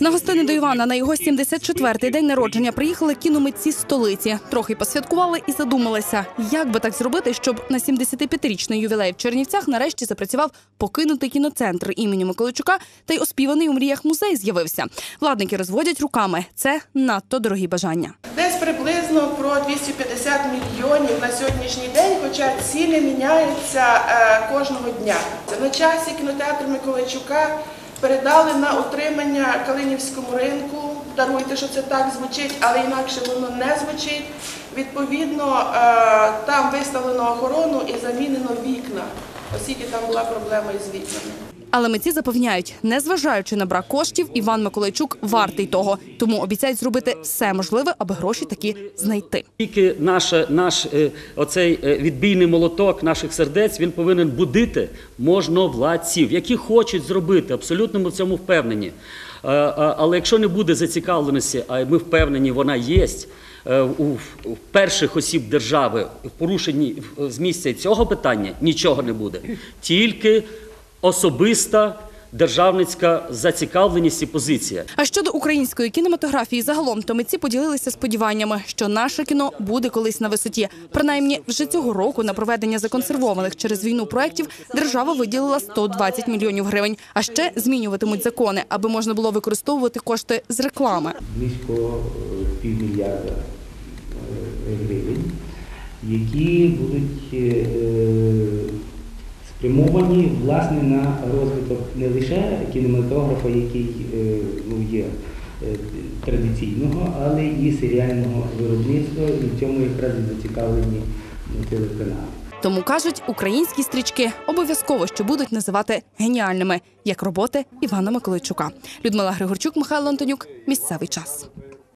На гостини до Івана на його 74-й день народження приїхали кіномитці з столиці. Трохи посвяткували і задумалися, як би так зробити, щоб на 75-річний ювілей в Чернівцях нарешті запрацював покинутий кіноцентр імені Миколайчука та й оспіваний у мріях музей з'явився. Владники розводять руками. Це надто дорогі бажання. Десь приблизно про 250 мільйонів на сьогоднішній день, хоча ціни міняються е, кожного дня. На часі кінотеатр Миколайчука передали на отримання Калинівському ринку. Даруйте, що це так звучить, але інакше воно не звучить. Відповідно, е, там виставлено охорону і замінено вікна, оскільки там була проблема із вікнами. Але митці запевняють, незважаючи на брак коштів, Іван Миколайчук вартий того. Тому обіцяють зробити все можливе, аби гроші такі знайти. Тільки наше, наш е, оцей е, відбійний молоток наших сердець він повинен будити можновладців, які хочуть зробити. Абсолютно ми в цьому впевнені. Е, Але якщо не буде зацікавленості, а ми впевнені, вона є. У перших осіб держави в порушенні з місця цього питання нічого не буде. Тільки особиста державницька зацікавленість і позиція. А щодо української кінематографії загалом, то митці поділилися сподіваннями, що наше кіно буде колись на висоті. Принаймні, вже цього року на проведення законсервованих через війну проєктів держава виділила 120 мільйонів гривень. А ще змінюватимуть закони, аби можна було використовувати кошти з реклами. близько е, півмільярда е, гривень, які будуть е, спрямовані власне на розвиток не лише кінематографа, який е, ну, є е, традиційного, але і серіального виробництва, і в цьому якраз і зацікавлені ну, телеканали. Тому кажуть, українські стрічки обов'язково що будуть називати геніальними, як роботи Івана Миколайчука. Людмила Григорчук, Михайло Антонюк. Місцевий час.